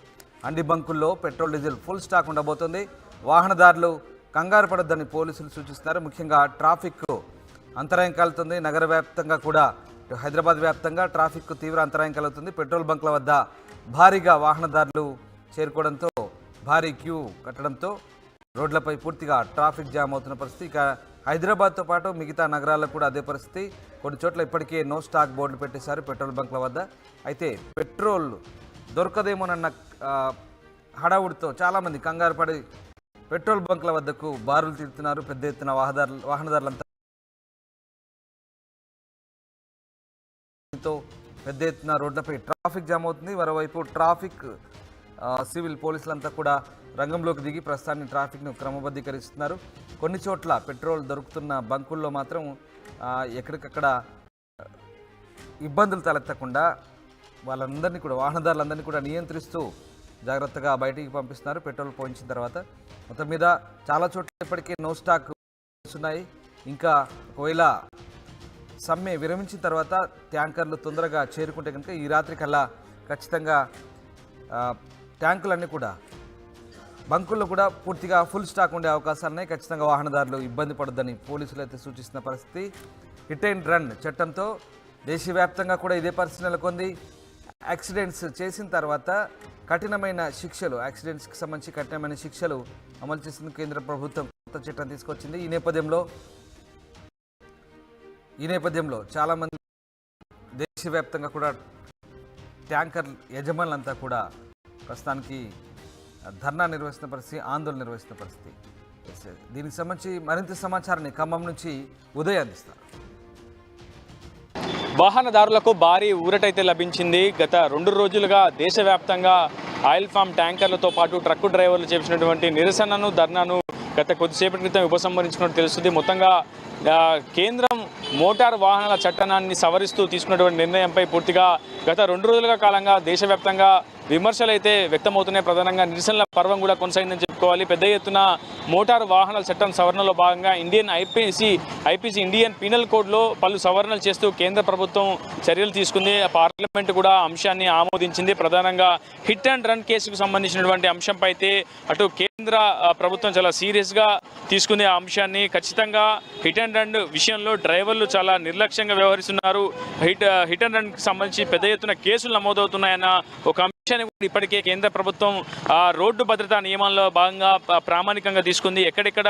అన్ని బంకుల్లో పెట్రోల్ డీజిల్ ఫుల్ స్టాక్ ఉండబోతుంది. వాహనదారులు కంగారు పడొద్దని పోలీసులు సూచిస్తున్నారు. ముఖ్యంగా ట్రాఫిక్ అంతరాయం కలుగుతుంది. నగర వ్యాప్తంగా కూడా హైదరాబాద్ వ్యాప్తంగా ట్రాఫిక్ తీవ్ర అంతరాయం కలుగుతుంది. పెట్రోల్ బంక్ల వద్ద భారీగా వాహనదారులు చేరుకోవడంతో భారీ క్యూ కట్టడంతో రోడ్లపై పూర్తిగా ట్రాఫిక్ జామ్ అవుతున్న పరిస్థితి. ఇక హైదరాబాద్తో పాటు మిగతా నగరాల్లో కూడా అదే పరిస్థితి. కొన్ని చోట్ల ఇప్పటికే నో స్టాక్ బోర్డులు పెట్టేశారు పెట్రోల్ బంక్ల వద్ద. అయితే పెట్రోల్ దొరకదేమోనన్న హడావుడితో చాలామంది కంగారు పడి పెట్రోల్ బంక్ల వద్దకు బారులు తీరుతున్నారు. పెద్ద ఎత్తున వాహనదారులు వాహనదారులంతా పెద్ద ఎత్తున రోడ్లపై ట్రాఫిక్ జామ్ అవుతుంది. మరోవైపు ట్రాఫిక్ సివిల్ పోలీసులంతా కూడా రంగంలోకి దిగి ప్రస్తుతాన్ని ట్రాఫిక్ను క్రమబద్ధీకరిస్తున్నారు. కొన్ని చోట్ల పెట్రోల్ దొరుకుతున్న బంకుల్లో మాత్రం ఎక్కడికక్కడ ఇబ్బందులు తలెత్తకుండా వాళ్ళందరినీ కూడా వాహనదారులందరినీ కూడా నియంత్రిస్తూ జాగ్రత్తగా బయటికి పంపిస్తున్నారు. పెట్రోల్ పోయించిన తర్వాత మొత్తం మీద చాలా చోట్ల ఇప్పటికే నో స్టాక్ ఉన్నాయి ఇంకా ఒకవేళ సమ్మె విరమించిన తర్వాత ట్యాంకర్లు తొందరగా చేరుకుంటే కనుక ఈ రాత్రి కల్లా ఖచ్చితంగా ట్యాంకులన్నీ కూడా బంకుల్లో కూడా పూర్తిగా ఫుల్ స్టాక్ ఉండే అవకాశాలు ఉన్నాయి. ఖచ్చితంగా వాహనదారులు ఇబ్బంది పడొద్దని పోలీసులు అయితే సూచిస్తున్న పరిస్థితి. హిట్ అండ్ రన్ చట్టంతో దేశవ్యాప్తంగా కూడా ఇదే పరిస్థితి నెలకొంది. యాక్సిడెంట్స్ చేసిన తర్వాత కఠినమైన శిక్షలు యాక్సిడెంట్స్కి సంబంధించి కఠినమైన శిక్షలు అమలు చేసిన కేంద్ర ప్రభుత్వం. కొత్త చట్టం తీసుకొచ్చింది. ఈ నేపథ్యంలో ఈ నేపథ్యంలో చాలామంది దేశవ్యాప్తంగా కూడా ట్యాంకర్ యజమానులంతా కూడా ప్రస్తుతానికి ధర్నా నిర్వహిస్తున్న పరిస్థితి ఆందోళన నిర్వహిస్తున్న పరిస్థితి. దీనికి సంబంధించి మరింత సమాచారాన్ని ఖమ్మం నుంచి ఉదయ్ అందిస్తారు. వాహనదారులకు భారీ ఊరటైతే లభించింది. గత రెండు రోజులుగా దేశవ్యాప్తంగా ఆయిల్ ఫామ్ ట్యాంకర్లతో పాటు ట్రక్కు డ్రైవర్లు చేసినటువంటి నిరసనను ధర్నాను గత కొద్దిసేపటి క్రితం ఉపసంహరించుకున్నట్టు తెలుస్తుంది. మొత్తంగా కేంద్రం మోటార్ వాహనాల చట్టనాన్ని సవరిస్తూ తీసుకున్నటువంటి నిర్ణయంపై పూర్తిగా గత రెండు రోజులుగా కాలంగా దేశవ్యాప్తంగా విమర్శలు అయితే వ్యక్తమవుతున్నాయి. ప్రధానంగా నిరసనల పర్వం కూడా కొనసాగిందని చెప్పుకోవాలి. పెద్ద ఎత్తున మోటారు వాహనాల చట్టం సవరణలో భాగంగా Indian IPC IPC Indian penal కోడ్లో పలు సవరణలు చేస్తూ కేంద్ర ప్రభుత్వం చర్యలు తీసుకుంది. ఆ పార్లమెంట్ కూడా అంశాన్ని ఆమోదించింది. ప్రధానంగా హిట్ అండ్ రన్ కేసుకు సంబంధించినటువంటి అంశంపై అయితే అటు కేంద్ర ప్రభుత్వం చాలా సీరియస్గా తీసుకుంది ఆ అంశాన్ని. ఖచ్చితంగా హిట్ అండ్ రన్ విషయంలో డ్రైవర్లు చాలా నిర్లక్ష్యంగా వ్యవహరిస్తున్నారు. హిట్ హిట్ అండ్ రన్కి సంబంధించి పెద్ద ఎత్తున కేసులు నమోదవుతున్నాయన్న ఒక ఇప్పటికే కేంద్ర ప్రభుత్వం ఆ రోడ్డు భద్రతా నియమాల్లో భాగంగా ప్రామాణికంగా తీసుకుంది. ఎక్కడెక్కడ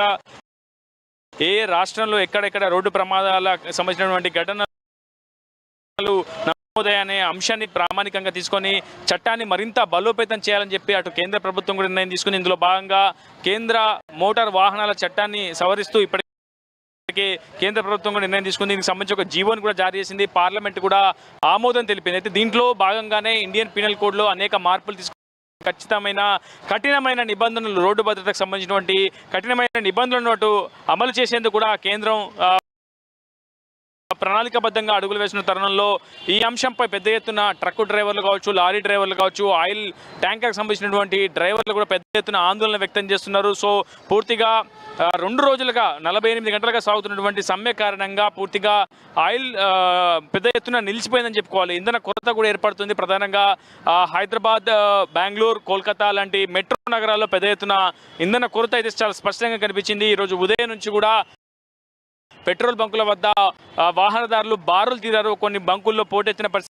ఏ రాష్ట్రంలో ఎక్కడెక్కడ రోడ్డు ప్రమాదాలకు సంబంధించినటువంటి ఘటనలు నమోదయనే అంశాన్ని ప్రామాణికంగా తీసుకొని చట్టాన్ని మరింత బలోపేతం చేయాలని చెప్పి అటు కేంద్ర ప్రభుత్వం కూడా నిర్ణయం తీసుకుని ఇందులో భాగంగా కేంద్ర మోటార్ వాహనాల చట్టాన్ని సవరిస్తూ ఇప్పటికే కేంద్ర ప్రభుత్వం కూడా నిర్ణయం తీసుకుంది. దీనికి సంబంధించి ఒక జీవోని కూడా జారీ చేసింది. పార్లమెంట్ కూడా ఆమోదం తెలిపింది. అయితే దీంట్లో భాగంగానే ఇండియన్ పీనల్ కోడ్లో అనేక మార్పులు తీసుకు ఖచ్చితమైన కఠినమైన నిబంధనలు రోడ్డు భద్రతకు సంబంధించినటువంటి కఠినమైన నిబంధనలను అమలు చేసేందుకు కూడా కేంద్రం ప్రణాళికబద్ధంగా అడుగులు వేసిన తరుణంలో ఈ అంశంపై పెద్ద ఎత్తున ట్రక్కు డ్రైవర్లు కావచ్చు లారీ డ్రైవర్లు కావచ్చు ఆయిల్ ట్యాంకర్కి సంబంధించినటువంటి డ్రైవర్లు కూడా పెద్ద ఎత్తున ఆందోళన వ్యక్తం చేస్తున్నారు. సో పూర్తిగా రెండు రోజులుగా నలభై ఎనిమిది గంటలుగా సాగుతున్నటువంటి సమ్మె కారణంగా పూర్తిగా ఆయిల్ పెద్ద ఎత్తున నిలిచిపోయిందని చెప్పుకోవాలి. ఇంధన కొరత కూడా ఏర్పడుతుంది. ప్రధానంగా హైదరాబాద్ బెంగళూరు కోల్కతా లాంటి మెట్రో నగరాల్లో పెద్ద ఎత్తున ఇంధన కొరత అయితే చాలా స్పష్టంగా కనిపించింది. ఈరోజు ఉదయం నుంచి కూడా పెట్రోల్ బంకుల వద్ద ఆ, వాహనదారులు బారులు తీరారు. కొన్ని బంకుల్లో పోటెత్తిన పరిస్థితి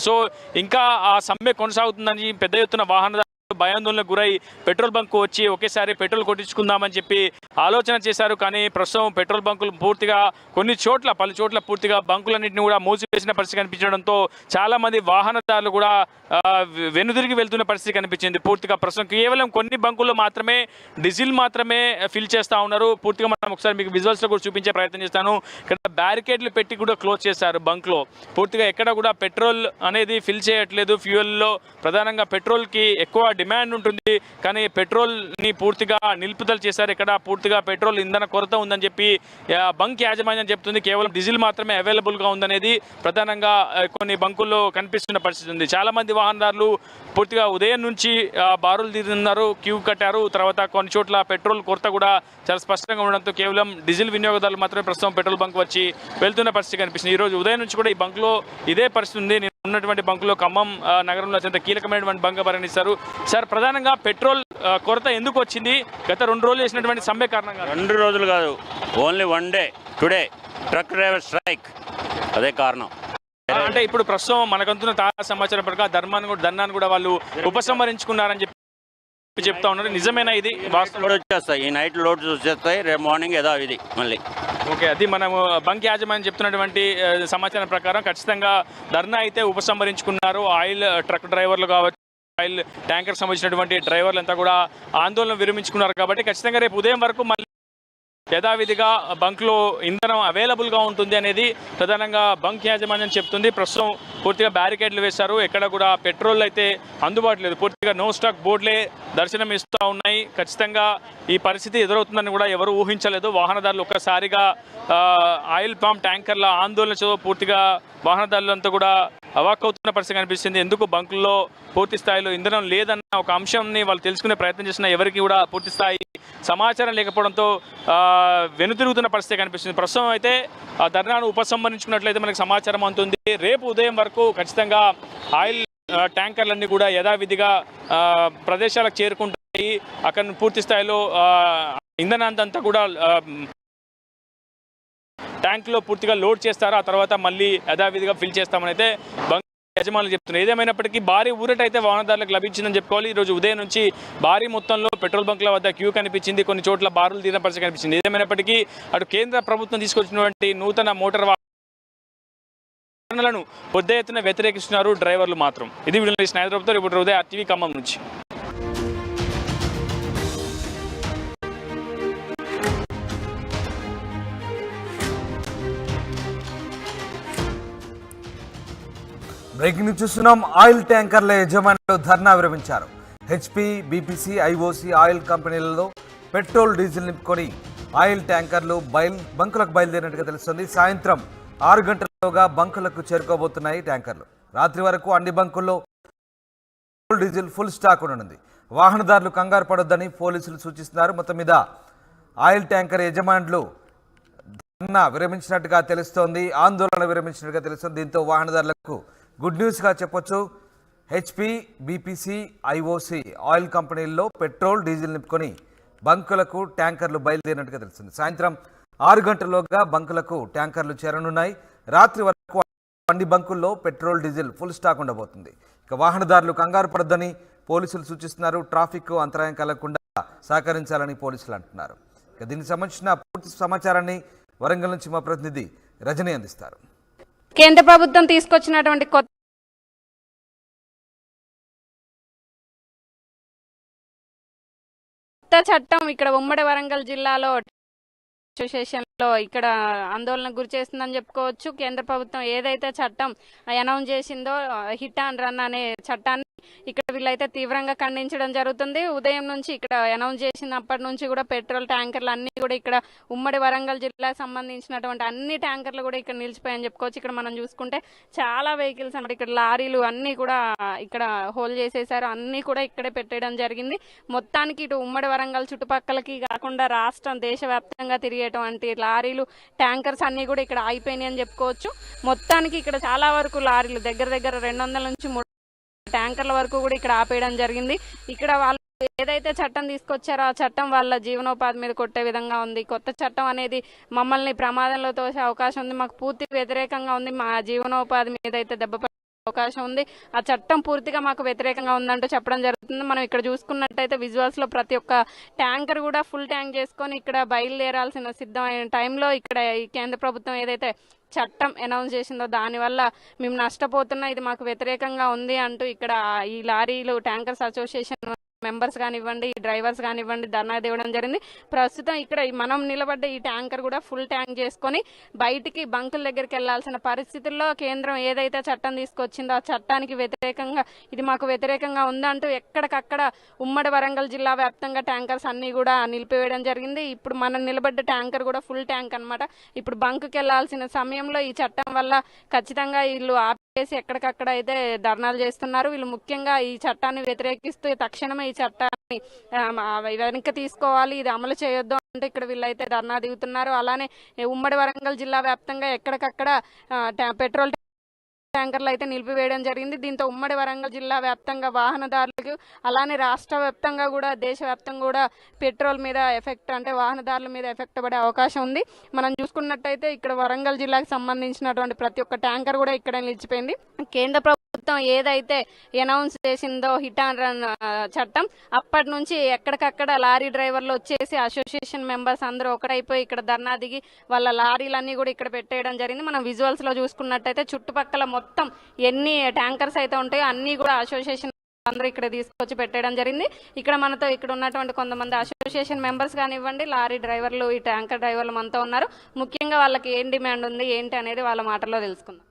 సో ఇంకా ఆ సమ్మె కొనసాగుతుందని పెద్ద ఎత్తున వాహనదారు భయాందోళనకు గురై పెట్రోల్ బంకు వచ్చి ఒకేసారి పెట్రోల్ కొట్టించుకుందామని చెప్పి ఆలోచన చేశారు. కానీ ప్రస్తుతం పెట్రోల్ బంకులు పూర్తిగా కొన్ని చోట్ల పలు చోట్ల పూర్తిగా బంకులన్నింటినీ కూడా మూసివేసిన పరిస్థితి కనిపించడంతో చాలామంది వాహనదారులు కూడా వెనుదిరిగి వెళ్తున్న పరిస్థితి కనిపించింది. పూర్తిగా ప్రస్తుతం కేవలం కొన్ని బంకుల్లో మాత్రమే డీజిల్ మాత్రమే ఫిల్ చేస్తా ఉన్నారు. పూర్తిగా మనం ఒకసారి మీకు విజువల్స్లో కూడా చూపించే ప్రయత్నం చేస్తాను. ఇక్కడ బ్యారికేడ్లు పెట్టి కూడా క్లోజ్ చేశారు బంక్లో. పూర్తిగా ఎక్కడ కూడా పెట్రోల్ అనేది ఫిల్ చేయట్లేదు. ఫ్యూయల్లో ప్రధానంగా పెట్రోల్కి ఎక్కువ డిమాండ్ ఉంటుంది. కానీ పెట్రోల్ని పూర్తిగా నిలుపుదల చేశారు. ఇక్కడ పూర్తిగా పెట్రోల్ ఇంధన కొరత ఉందని చెప్పి బంక్ యాజమాన్యం చెప్తుంది. కేవలం డీజిల్ మాత్రమే అవైలబుల్గా ఉందనేది ప్రధానంగా కొన్ని బంకుల్లో కనిపిస్తున్న పరిస్థితి ఉంది. చాలా మంది వాహనదారులు పూర్తిగా ఉదయం నుంచి బారులు తీరుతున్నారు క్యూ కట్టారు. తర్వాత కొన్ని చోట్ల పెట్రోల్ కొరత కూడా చాలా స్పష్టంగా ఉండడంతో కేవలం డీజిల్ వినియోగదారులు మాత్రమే ప్రస్తుతం పెట్రోల్ బంక్ వచ్చి వెళ్తున్న పరిస్థితి కనిపిస్తుంది. ఈ రోజు ఉదయం నుంచి కూడా ఈ బంక్లో ఇదే పరిస్థితి ఉంది. ఉన్నటువంటి బంకులో ఖమ్మం నగరంలో అత్యంత కీలకమైనటువంటి బంక్ పరిగణిస్తారు. సార్ ప్రధానంగా పెట్రోల్ కొరత ఎందుకు వచ్చింది? గత రెండు రోజులు చేసినటువంటి సమ్మె కారణంగా. రెండు రోజులు కాదు only one day today truck driver strike. అదే కారణం. అంటే ఇప్పుడు ప్రస్తుతం మనకంతున్న తాజా సమాచారం ప్రకారం ధర్మాన్ని కూడా ధర్నాన్ని కూడా వాళ్ళు ఉపసంహరించుకున్నారని చెప్పి చెప్తా ఉన్నారు. నిజమేనా ఇది? లోడ్ వచ్చేస్తాయి. ఈ నైట్ లోడ్ వచ్చేస్తాయి. రేపు మార్నింగ్ ఏదో ఇది మళ్ళీ. ఓకే అది మనము బంక్ యాజమాన్యం చెప్తున్నటువంటి సమాచారం ప్రకారం ఖచ్చితంగా ధర్నా అయితే ఉపసంహరించుకున్నారు. ఆయిల్ ట్రక్ డ్రైవర్లు కావచ్చు ఆయిల్ ట్యాంకర్ సంబంధించినటువంటి డ్రైవర్లు అంతా కూడా ఆందోళన విరమించుకున్నారు. కాబట్టి ఖచ్చితంగా రేపు ఉదయం వరకు మళ్ళీ యథావిధిగా బంక్లో ఇంధనం అవైలబుల్గా ఉంటుంది అనేది ప్రధానంగా బంక్ యాజమాన్యం చెప్తుంది. ప్రస్తుతం పూర్తిగా బ్యారికేడ్లు వేశారు. ఎక్కడ కూడా పెట్రోల్ అయితే అందుబాటు లేదు. పూర్తిగా నో స్టాక్ బోర్డులే దర్శనం ఇస్తూ ఉన్నాయి. ఖచ్చితంగా ఈ పరిస్థితి ఎదురవుతుందని కూడా ఎవరు ఊహించలేదు. వాహనదారులు ఒక్కసారిగా ఆయిల్ పామ్ ట్యాంకర్ల ఆందోళనతో పూర్తిగా వాహనదారులంతా కూడా అవాక్కవుతున్న పరిస్థితి కనిపిస్తుంది. ఎందుకు బంకుల్లో పూర్తి స్థాయిలో ఇంధనం లేదన్న ఒక అంశంని వాళ్ళు తెలుసుకునే ప్రయత్నం చేసిన ఎవరికి కూడా పూర్తి స్థాయి సమాచారం లేకపోవడంతో వెనుతిరుగుతున్న పరిస్థితి కనిపిస్తుంది. ప్రస్తుతం అయితే ఆ ధర్నాను ఉపసంహరించుకున్నట్లయితే మనకి సమాచారం అందుతుంది. రేపు ఉదయం వరకు ఖచ్చితంగా ఆయిల్ ట్యాంకర్లన్నీ కూడా యథావిధిగా ప్రదేశాలకు చేరుకుంటాయి. అక్కడ పూర్తి స్థాయిలో ఆ, ఇంధనాంతంతా కూడా ట్యాంకులో పూర్తిగా లోడ్ చేస్తారు? ఆ తర్వాత మళ్ళీ యథావిధిగా ఫిల్ చేస్తామని అయితే యజమానులు చెప్తున్నారు. ఏదేమైనప్పటికీ భారీ ఊరట అయితే వాహనదారులకు లభించిందని చెప్పుకోవాలి. ఈరోజు రోజు ఉదయం నుంచి భారీ మొత్తంలో పెట్రోల్ బంకుల వద్ద క్యూ కనిపించింది. కొన్ని చోట్ల బారులు తీరిన పరిస్థితి కనిపించింది. ఏదేమైనప్పటికీ అటు కేంద్ర ప్రభుత్వం తీసుకొచ్చినటువంటి నూతన మోటార్ వాహనాలను పెద్ద ఎత్తున వ్యతిరేకిస్తున్నారు డ్రైవర్లు మాత్రం. ఇది వీడియో స్నేహితులతో ఇప్పుడు ఉదయం ఆర్టీవీ ఖమ్మం నుంచి. బ్రేకింగ్ న్యూస్ చూస్తున్నాం. ఆయిల్ ట్యాంకర్ల యజమానులు ధర్నా విరమించారు. హెచ్పి బీపీసీ ఐఓసి ఆయిల్ కంపెనీలలో పెట్రోల్ డీజిల్ నింపుకొని ఆయిల్ ట్యాంకర్లు బయల్ బంకులకు బయలుదేరినట్టుగా తెలుస్తుంది. సాయంత్రం ఆరు గంటలలోగా బంకులకు చేరుకోబోతున్నాయి ట్యాంకర్లు. రాత్రి వరకు అన్ని బంకుల్లో పెట్రోల్ డీజిల్ ఫుల్ స్టాక్ ఉండనుంది. వాహనదారులు కంగారు పడొద్దని పోలీసులు సూచిస్తున్నారు. మొత్తం మీద ఆయిల్ ట్యాంకర్ యజమానులు ధర్నా విరమించినట్టుగా తెలుస్తోంది. ఆందోళన విరమించినట్టుగా తెలుస్తుంది. దీంతో వాహనదారులకు గుడ్ న్యూస్గా చెప్పొచ్చు. హెచ్పి బీపీసీ ఐఓసి ఆయిల్ కంపెనీల్లో పెట్రోల్ డీజిల్ నింపుకొని బంకులకు ట్యాంకర్లు బయలుదేరినట్టుగా తెలుస్తుంది. సాయంత్రం ఆరు గంటల్లోగా బంకులకు ట్యాంకర్లు చేరనున్నాయి. రాత్రి వరకు అన్ని బంకుల్లో పెట్రోల్ డీజిల్ ఫుల్ స్టాక్ ఉండబోతుంది. ఇక వాహనదారులు కంగారు పడొద్దని పోలీసులు సూచిస్తున్నారు. ట్రాఫిక్ అంతరాయం కలగకుండా సహకరించాలని పోలీసులు అంటున్నారు. ఇక దీనికి సంబంధించిన పూర్తి సమాచారాన్ని వరంగల్ నుంచి మా ప్రతినిధి రజనీ అందిస్తారు. కేంద్ర ప్రభుత్వం తీసుకొచ్చినటువంటి కొత్త కొత్త చట్టం ఇక్కడ ఉమ్మడి వరంగల్ జిల్లాలో అసోసియేషన్లో ఇక్కడ ఆందోళనకు గురి చేస్తుందని చెప్పుకోవచ్చు. కేంద్ర ప్రభుత్వం ఏదైతే చట్టం అనౌన్స్ చేసిందో హిట్ అండ్ రన్ అనే చట్టాన్ని ఇక్కడ వీళ్ళైతే తీవ్రంగా ఖండించడం జరుగుతుంది. ఉదయం నుంచి ఇక్కడ అనౌన్స్ చేసినప్పటి నుంచి కూడా పెట్రోల్ ట్యాంకర్లు అన్ని కూడా ఇక్కడ ఉమ్మడి వరంగల్ జిల్లాకు సంబంధించినటువంటి అన్ని ట్యాంకర్లు కూడా ఇక్కడ నిలిచిపోయాయని చెప్పుకోవచ్చు. ఇక్కడ మనం చూసుకుంటే చాలా వెహికల్స్ అన్నమాట. ఇక్కడ లారీలు అన్ని కూడా ఇక్కడ హోల్డ్ చేసేసారు. అన్ని కూడా ఇక్కడే పెట్టేయడం జరిగింది. మొత్తానికి ఇటు ఉమ్మడి వరంగల్ చుట్టుపక్కలకి కాకుండా రాష్ట్రం దేశవ్యాప్తంగా తిరిగేటువంటి లారీలు ట్యాంకర్స్ అన్ని కూడా ఇక్కడ ఆగిపోయినాయి అని చెప్పుకోవచ్చు. మొత్తానికి ఇక్కడ చాలా వరకు లారీలు దగ్గర దగ్గర రెండు వందల నుంచి మూడు ట్యాంకర్ల వరకు కూడా ఇక్కడ ఆపేయడం జరిగింది. ఇక్కడ వాళ్ళు ఏదైతే చట్టం తీసుకొచ్చారో ఆ చట్టం వాళ్ళ జీవనోపాధి మీద కొట్టే విధంగా ఉంది. కొత్త చట్టం అనేది మమ్మల్ని ప్రమాదంలో తోసే అవకాశం ఉంది. మాకు పూర్తి వ్యతిరేకంగా ఉంది. మా జీవనోపాధి మీద అయితే దెబ్బ అవకాశం ఉంది. ఆ చట్టం పూర్తిగా మాకు వ్యతిరేకంగా ఉందంటూ చెప్పడం జరుగుతుంది. మనం ఇక్కడ చూసుకున్నట్టయితే విజువల్స్లో ప్రతి ఒక్క ట్యాంకర్ కూడా ఫుల్ ట్యాంక్ చేసుకొని ఇక్కడ బయలుదేరాల్సిన సిద్ధమైన టైంలో ఇక్కడ ఈ కేంద్ర ప్రభుత్వం ఏదైతే చట్టం అనౌన్స్ చేసిందో దానివల్ల మేము నష్టపోతున్నా ఇది మాకు వ్యతిరేకంగా ఉంది అంటూ ఇక్కడ ఈ లారీలు ట్యాంకర్స్ అసోసియేషన్ మెంబర్స్ కానివ్వండి ఈ డ్రైవర్స్ కానివ్వండి ధర్నా ఇవ్వడం జరిగింది. ప్రస్తుతం ఇక్కడ మనం నిలబడ్డ ఈ ట్యాంకర్ కూడా ఫుల్ ట్యాంక్ చేసుకొని బయటికి బంకుల దగ్గరికి వెళ్ళాల్సిన పరిస్థితుల్లో కేంద్రం ఏదైతే చట్టం తీసుకొచ్చిందో ఆ చట్టానికి వ్యతిరేకంగా ఇది మాకు వ్యతిరేకంగా ఉందంటూ ఎక్కడికక్కడ ఉమ్మడి వరంగల్ జిల్లా వ్యాప్తంగా ట్యాంకర్స్ అన్ని కూడా నిలిపివేయడం జరిగింది. ఇప్పుడు మనం నిలబడ్డ ట్యాంకర్ కూడా ఫుల్ ట్యాంక్ అన్నమాట. ఇప్పుడు బంకుకి వెళ్ళాల్సిన సమయంలో ఈ చట్టం వల్ల ఖచ్చితంగా వీళ్ళు చేసి ఎక్కడికక్కడ అయితే ధర్నాలు చేస్తున్నారు. వీళ్ళు ముఖ్యంగా ఈ చట్టాన్ని వ్యతిరేకిస్తూ తక్షణమే ఈ చట్టాన్ని వెనక్కి తీసుకోవాలి. ఇది అమలు చేయొద్దు అంటే ఇక్కడ వీళ్ళైతే ధర్నా దిగుతున్నారు. అలానే ఉమ్మడి వరంగల్ జిల్లా వ్యాప్తంగా ఎక్కడికక్కడ పెట్రోల్ ట్యాంకర్లు అయితే నిలిపివేయడం జరిగింది. దీంతో ఉమ్మడి వరంగల్ జిల్లా వ్యాప్తంగా వాహనదారులకు అలానే రాష్ట్ర వ్యాప్తంగా కూడా దేశవ్యాప్తంగా కూడా పెట్రోల్ మీద ఎఫెక్ట్ అంటే వాహనదారుల మీద ఎఫెక్ట్ పడే అవకాశం ఉంది. మనం చూసుకున్నట్టయితే ఇక్కడ వరంగల్ జిల్లాకు సంబంధించినటువంటి ప్రతి ఒక్క ట్యాంకర్ కూడా ఇక్కడ నిలిచిపోయింది. కేంద్ర ప్రభుత్వం ఏదైతే అనౌన్స్ చేసిందో హిట్ అండ్ రన్ చట్టం అప్పటి నుంచి ఎక్కడికక్కడ లారీ డ్రైవర్లు వచ్చేసి అసోసియేషన్ మెంబర్స్ అందరూ ఒకటైపోయి ఇక్కడ ధర్నా దిగి వాళ్ళ లారీలన్నీ కూడా ఇక్కడ పెట్టేయడం జరిగింది. మనం విజువల్స్లో చూసుకున్నట్టయితే చుట్టుపక్కల మొత్తం ఎన్ని ట్యాంకర్స్ అయితే ఉంటాయో అన్ని కూడా అసోసియేషన్ అందరూ ఇక్కడ తీసుకొచ్చి పెట్టడం జరిగింది. ఇక్కడ మనతో ఇక్కడ ఉన్నటువంటి కొంతమంది అసోసియేషన్ మెంబర్స్ కానివ్వండి లారీ డ్రైవర్లు ఈ ట్యాంకర్ డ్రైవర్లు మనతో ఉన్నారు. ముఖ్యంగా వాళ్ళకి ఏం డిమాండ్ ఉంది ఏంటి అనేది వాళ్ళ మాటల్లో తెలుసుకుందాం.